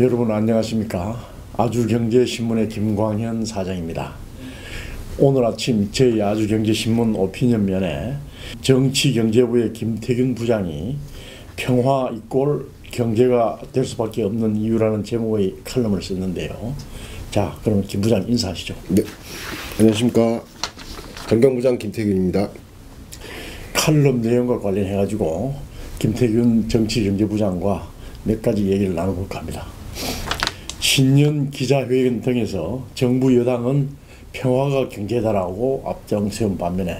여러분 안녕하십니까? 아주경제신문의 김광현 사장입니다. 오늘 아침 저희 아주경제신문 오피니언 면에 정치경제부의 김태균 부장이 평화 이꼴 경제가 될 수밖에 없는 이유라는 제목의 칼럼을 썼는데요. 자, 그럼 김 부장 인사하시죠. 네, 안녕하십니까 정경부장 김태균입니다. 칼럼 내용과 관련해 가지고 김태균 정치경제부장과 몇 가지 얘기를 나눠볼까 합니다. 신년 기자회견 등에서 정부 여당은 평화가 경제다라고 앞장세운 반면에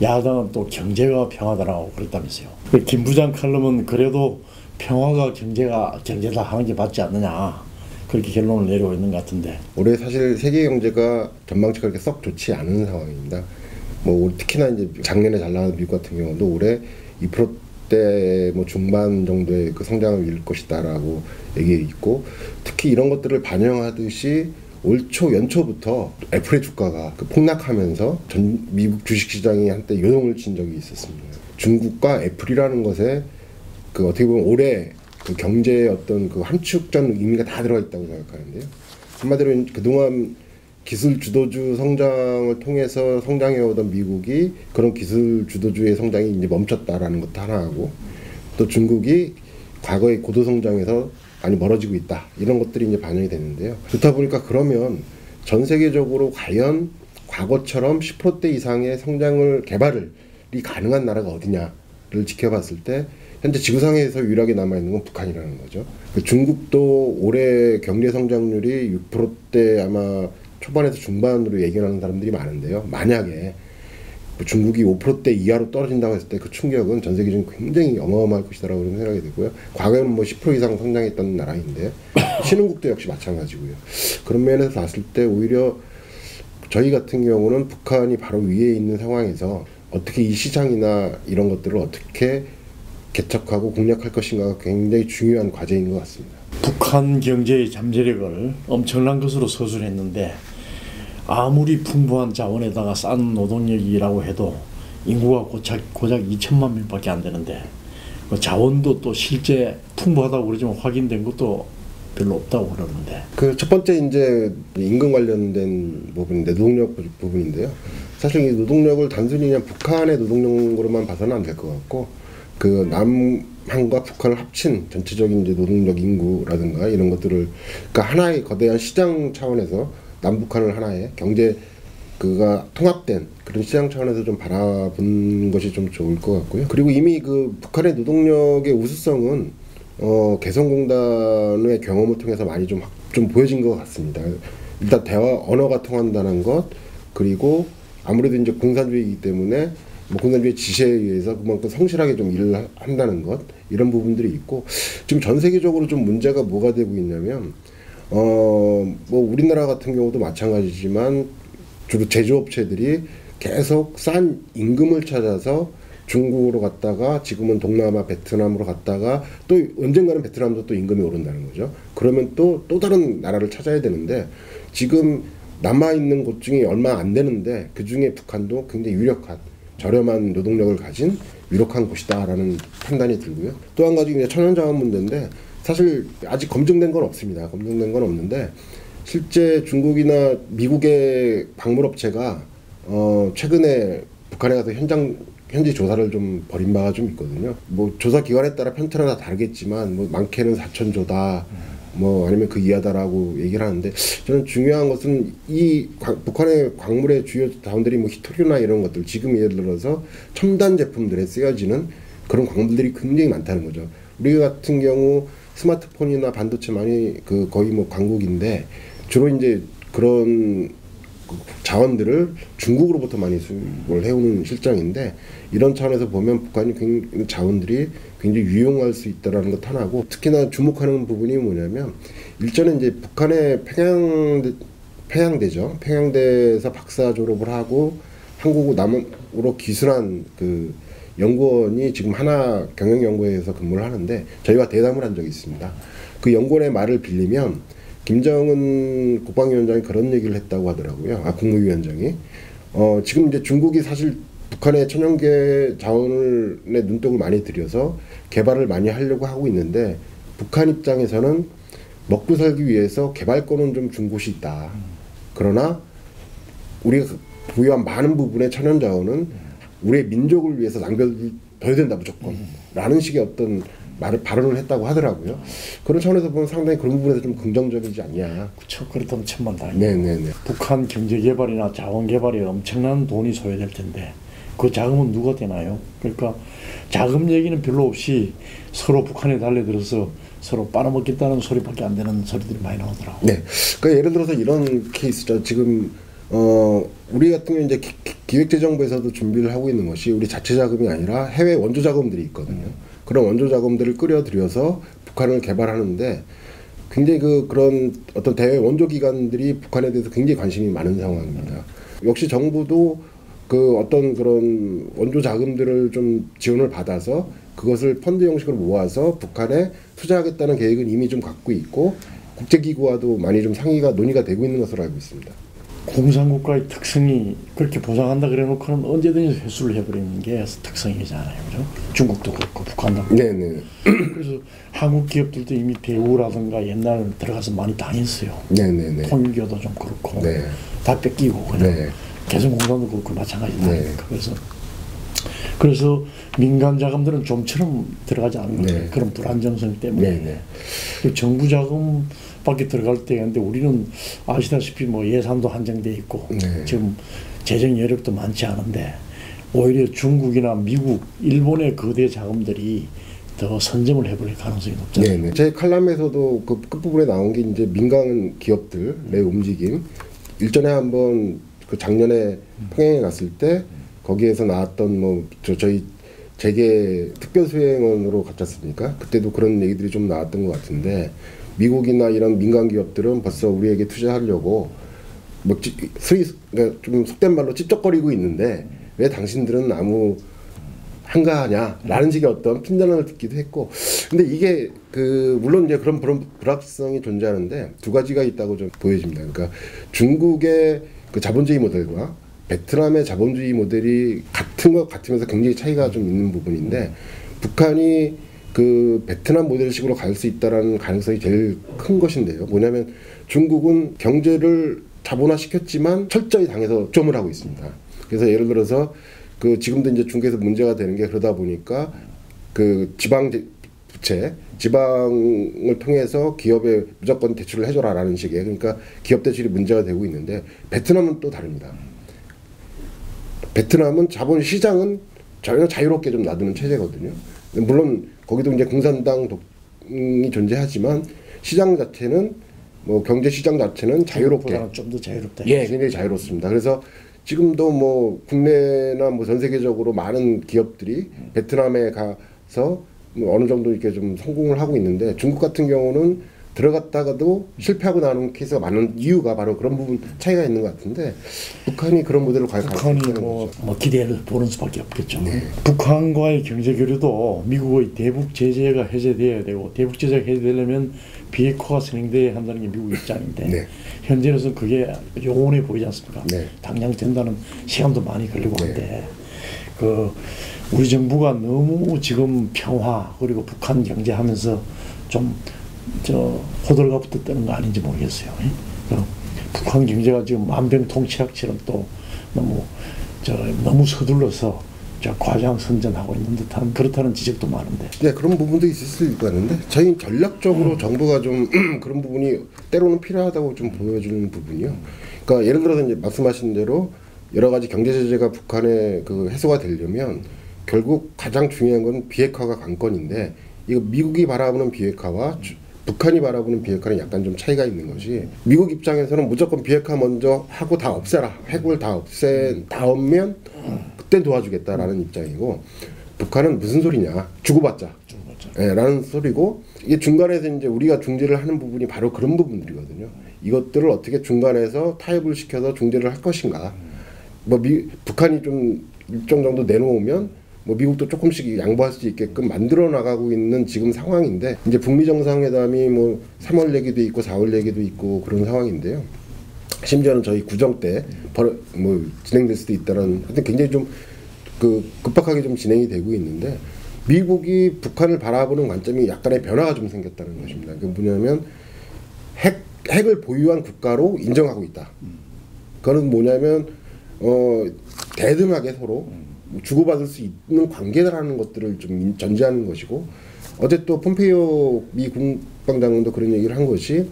야당은 또 경제가 평화다라고 그랬다면서요. 그김 부장 칼럼은 그래도 평화가 경제가 경제다 하는 게 맞지 않느냐 그렇게 결론을 내리고 있는 것 같은데 올해 사실 세계 경제가 전망치가 그렇게 썩 좋지 않은 상황입니다. 뭐 올- 특히나 이제 작년에 잘 나가는 미국 같은 경우도 올해 2% 대 뭐 중반 정도의 그 성장을 것이다라고 얘기해 있고 특히 이런 것들을 반영하듯이 올초 연초부터 애플의 주가가 그 폭락하면서 전 미국 주식 시장이 한때 요동을 친 적이 있었습니다. 중국과 애플이라는 것에 그 어떻게 보면 올해 그 경제의 어떤 그 함축전 의미가 다 들어가 있다고 생각하는데요. 한마디로 그동안 기술 주도주 성장을 통해서 성장해오던 미국이 그런 기술 주도주의 성장이 이제 멈췄다라는 것도 하나하고 또 중국이 과거의 고도 성장에서 많이 멀어지고 있다 이런 것들이 이제 반영이 되는데요. 그렇다 보니까 그러면 전 세계적으로 과연 과거처럼 10%대 이상의 성장을 개발이 가능한 나라가 어디냐를 지켜봤을 때 현재 지구상에서 유일하게 남아 있는 건 북한이라는 거죠. 그 중국도 올해 경제 성장률이 6%대 아마 초반에서 중반으로 예견하는 사람들이 많은데요. 만약에 뭐 중국이 5%대 이하로 떨어진다고 했을 때 그 충격은 전 세계적으로 굉장히 어마어마할 것이다라고 생각이 되고요. 과거에는 뭐 10% 이상 성장했던 나라인데 신흥국도 역시 마찬가지고요. 그런 면에서 봤을 때 오히려 저희 같은 경우는 북한이 바로 위에 있는 상황에서 어떻게 이 시장이나 이런 것들을 어떻게 개척하고 공략할 것인가가 굉장히 중요한 과제인 것 같습니다. 북한 경제의 잠재력을 엄청난 것으로 서술했는데 아무리 풍부한 자원에다가 싼 노동력이라고 해도 인구가 고작, 고작 2천만 명밖에 안 되는데 그 자원도 또 실제 풍부하다고 그러지만 확인된 것도 별로 없다고 그러는데 그 첫 번째 이제 임금 관련된 부분인데 노동력 부분인데요. 사실 이 노동력을 단순히 그냥 북한의 노동력으로만 봐서는 안 될 것 같고 그 남한과 북한을 합친 전체적인 이제 노동력 인구라든가 이런 것들을 그러니까 하나의 거대한 시장 차원에서 남북한을 하나의 경제 그가 통합된 그런 시장 차원에서 좀 바라본 것이 좀 좋을 것 같고요. 그리고 이미 그 북한의 노동력의 우수성은 어, 개성공단의 경험을 통해서 많이 좀, 확- 좀 보여진 것 같습니다. 일단 대화 언어가 통한다는 것 그리고 아무래도 이제 공산주의이기 때문에 뭐 공산주의 지시에 의해서 그만큼 성실하게 좀 일을 하- 한다는 것 이런 부분들이 있고 지금 전 세계적으로 좀 문제가 뭐가 되고 있냐면 어 뭐 우리나라 같은 경우도 마찬가지지만 주로 제조업체들이 계속 싼 임금을 찾아서 중국으로 갔다가 지금은 동남아 베트남으로 갔다가 또 언젠가는 베트남도 또 임금이 오른다는 거죠. 그러면 또 또 다른 나라를 찾아야 되는데 지금 남아 있는 곳 중에 얼마 안 되는데 그 중에 북한도 굉장히 유력한 저렴한 노동력을 가진 유력한 곳이다라는 판단이 들고요. 또 한 가지 이제 천연자원 문제인데 사실 아직 검증된 건 없습니다. 검증된 건 없는데 실제 중국이나 미국의 광물업체가 어 최근에 북한에 가서 현장 현지 조사를 좀 벌인 바가 좀 있거든요. 뭐 조사 기관에 따라 편차는 다 다르겠지만 뭐 많게는 4천 조다. 뭐 아니면 그 이하다라고 얘기를 하는데 저는 중요한 것은 이 광- 북한의 광물의 주요 자원들이 뭐 히토류나 이런 것들 지금 예를 들어서 첨단 제품들에 쓰여지는 그런 광물들이 굉장히 많다는 거죠. 우리 같은 경우 스마트폰이나 반도체 많이 그 거의 뭐 강국인데 주로 이제 그런 그 자원들을 중국으로부터 많이 수입을 해오는 실정인데 이런 차원에서 보면 북한이 굉장히 자원들이 굉장히 유용할 수 있다라는 것 하나고 특히나 주목하는 부분이 뭐냐면 일전에 이제 북한의 평양 평양대죠 평양대에서 박사 졸업을 하고 한국 남으로 기술한 그 연구원이 지금 하나 경영연구회에서 근무를 하는데 저희가 대담을 한 적이 있습니다. 그 연구원의 말을 빌리면 김정은 국방위원장이 그런 얘기를 했다고 하더라고요. 아 국무위원장이 어 지금 이제 중국이 사실 북한의 천연계 자원을 눈독을 많이 들여서 개발을 많이 하려고 하고 있는데 북한 입장에서는 먹고 살기 위해서 개발권은 좀 준 곳이 있다. 그러나 우리가 보유한 많은 부분의 천연 자원은 우리의 민족을 위해서 낭비돼야 된다 무조건. 라는 식의 어떤 말을 발언을 했다고 하더라고요. 그런 차원에서 보면 상당히 그런 부분에서 좀 긍정적이지 않냐. 그렇죠. 그렇다면 천만 다행이에요. 네네네. 북한 경제 개발이나 자원 개발에 엄청난 돈이 소요될 텐데 그 자금은 누가 되나요? 그러니까 자금 얘기는 별로 없이 서로 북한에 달려들어서 서로 빨아먹겠다는 소리밖에 안 되는 소리들이 많이 나오더라고. 네. 그러니까 예를 들어서 이런 케이스죠. 지금 어 우리 같은 경우 이제 기- 기- 기획재정부에서도 준비를 하고 있는 것이 우리 자체 자금이 아니라 해외 원조 자금들이 있거든요. 그런 원조 자금들을 끌어들여서 북한을 개발하는데 굉장히 그 그런 어떤 대외 원조 기관들이 북한에 대해서 굉장히 관심이 많은 상황입니다. 역시 정부도 그 어떤 그런 원조 자금들을 좀 지원을 받아서 그것을 펀드 형식으로 모아서 북한에 투자하겠다는 계획은 이미 좀 갖고 있고 국제기구와도 많이 좀 상의가 논의가 되고 있는 것으로 알고 있습니다. 공산국가의 특성이 그렇게 보장한다 그래 놓고는 언제든지 회수를 해버리는 게 특성이잖아요. 그죠? 중국도 그렇고 북한도 그렇고. 네네. 그래서 한국 기업들도 이미 대우라든가 옛날 들어가서 많이 당했어요. 네네네. 통일교도 좀 그렇고 네. 다 뺏기고 그냥 네. 개성공단도 그렇고 마찬가지다. 네. 그래서 그래서 민간 자금들은 좀처럼 들어가지 않는. 네. 그런 불안정성 때문에 네네. 그 정부 자금 밖에 들어갈 때인데 우리는 아시다시피 뭐 예산도 한정돼 있고 네. 지금 재정 여력도 많지 않은데 오히려 중국이나 미국, 일본의 거대 자금들이 더 선점을 해버릴 가능성이 높잖아요. 네네. 제 칼럼에서도 그 끝부분에 나온 게 이제 민간 기업들의 움직임. 일전에 한번 그 작년에 평양에 갔을 때 거기에서 나왔던 뭐 저 저희 재계 특별 수행원으로 갔지 않습니까? 그때도 그런 얘기들이 좀 나왔던 것 같은데 미국이나 이런 민간 기업들은 벌써 우리에게 투자하려고 뭐 찌- 스위 그러니까 좀 속된 말로 찝쩍거리고 있는데 왜 당신들은 아무 한가하냐라는 식의 어떤 핀잔을 듣기도 했고 근데 이게 그 물론 이제 그런 불합성이 존재하는데 두 가지가 있다고 좀 보여집니다. 그러니까 중국의 그 자본주의 모델과 베트남의 자본주의 모델이 같은 것 같으면서 굉장히 차이가 좀 있는 부분인데 북한이 그 베트남 모델식으로 갈 수 있다라는 가능성이 제일 큰 것인데요. 뭐냐면 중국은 경제를 자본화 시켰지만 철저히 당해서 점을 하고 있습니다. 그래서 예를 들어서 그 지금도 이제 중국에서 문제가 되는 게 그러다 보니까 그 지방 제- 부채 지방을 통해서 기업에 무조건 대출을 해줘라라는 식의 그러니까 기업 대출이 문제가 되고 있는데 베트남은 또 다릅니다. 베트남은 자본 시장은 전혀 자유롭게 좀 놔두는 체제거든요. 물론 거기도 이제 공산당 독이 존재하지만 시장 자체는 뭐 경제 시장 자체는 자유롭게 좀 더 자유롭다. 예, 굉장히 자유롭습니다. 그래서 지금도 뭐 국내나 뭐 전 세계적으로 많은 기업들이 베트남에 가서 뭐 어느 정도 이렇게 좀 성공을 하고 있는데 중국 같은 경우는 들어갔다가도 실패하고 나는 케이스가 많은 이유가 바로 그런 부분 차이가 있는 것 같은데 북한이 그런 모델을 과연 북한이 뭐. 뭐 기대를 보는 수밖에 없겠죠. 네. 북한과의 경제 교류도 미국의 대북 제재가 해제돼야 되고 대북 제재가 해제되려면 비핵화가 진행돼야 한다는 게 미국 입장인데 네. 현재로서는 그게 영원해 보이지 않습니까? 네. 당장 된다는 시간도 많이 걸리고 네. 한데 그 우리 정부가 너무 지금 평화 그리고 북한 경제하면서 좀 저 호들갑부터 뜨는 거 아닌지 모르겠어요. 예? 그 북한 경제가 지금 만병통치약처럼 또 너무 저 너무 서둘러서 저 과장 선전하고 있는 듯한 그렇다는 지적도 많은데 네, 그런 부분도 있을 수 있는데 저희 전략적으로 정부가 좀 그런 부분이 때로는 필요하다고 좀 보여주는 부분이요. 그러니까 예를 들어서 이제 말씀하신 대로 여러 가지 경제 제재가 북한에 그 해소가 되려면 결국 가장 중요한 건 비핵화가 관건인데 이거 미국이 바라보는 비핵화와 주- 북한이 바라보는 비핵화는 약간 좀 차이가 있는 것이 미국 입장에서는 무조건 비핵화 먼저 하고 다 없애라. 핵을 다 없앤 다음면 그때 도와주겠다라는 입장이고 북한은 무슨 소리냐? 주고받자. 예, 라는 소리고 이게 중간에서 이제 우리가 중재를 하는 부분이 바로 그런 부분들이거든요. 이것들을 어떻게 중간에서 타협을 시켜서 중재를 할 것인가. 뭐 미, 북한이 좀 일정 정도 내놓으면 뭐 미국도 조금씩 양보할 수 있게끔 만들어 나가고 있는 지금 상황인데 이제 북미 정상회담이 뭐 3월 얘기도 있고 4월 얘기도 있고 그런 상황인데요. 심지어는 저희 구정 때 뭐 진행될 수도 있다는 하여튼 굉장히 좀 그 급박하게 좀 진행이 되고 있는데 미국이 북한을 바라보는 관점이 약간의 변화가 좀 생겼다는 것입니다. 그 뭐냐면 핵 핵을 보유한 국가로 인정하고 있다. 그거는 뭐냐면 어 대등하게 서로 주고받을 수 있는 관계라는 것들을 좀 인- 전제하는 것이고 어제 또 폼페이오 미 국방장관도 그런 얘기를 한 것이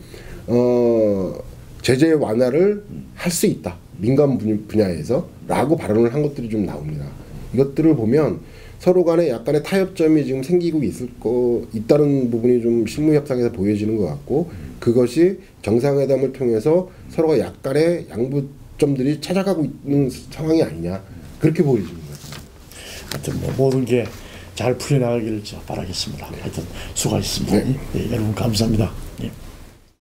어 제재 완화를 할 수 있다 민간 분- 분야에서라고 발언을 한 것들이 좀 나옵니다. 이것들을 보면 서로 간에 약간의 타협점이 지금 생기고 있을 거 있다는 부분이 좀 실무 협상에서 보여지는 것 같고 그것이 정상회담을 통해서 서로가 약간의 양보점들이 찾아가고 있는 상황이 아니냐 그렇게 거죠. 하여튼 뭐 모든 게 잘 풀려나가기를 저 바라겠습니다. 하여튼 수고하셨습니다. 예, 여러분 감사합니다. 예.